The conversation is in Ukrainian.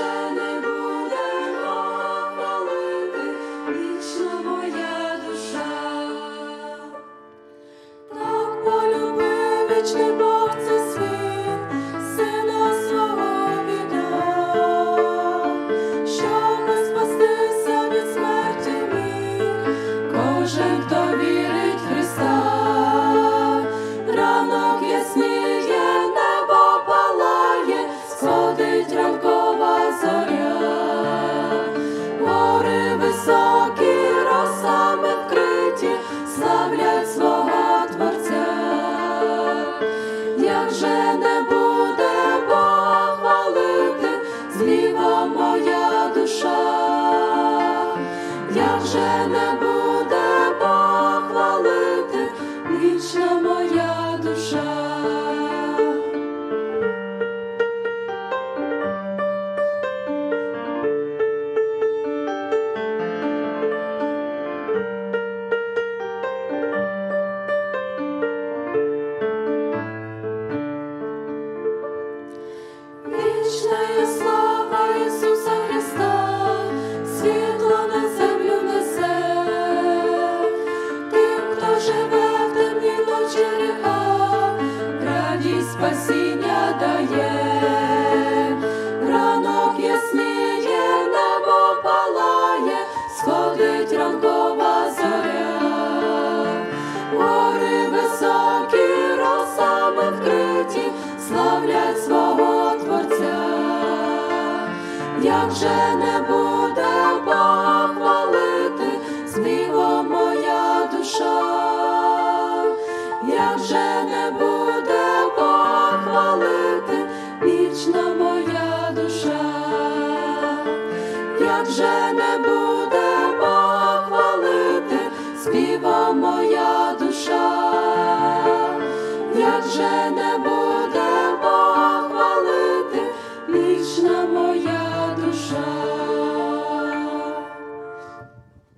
ще. Як же не буде Бога хвалити, зліва моя душа, як же не спасіння дає, ранок ясніє, небо палає, сходить ранкова зоря. Гори високі, росами вкриті, славлять свого Творця. Як же не буде як же не буде похвалити співа моя душа, як же не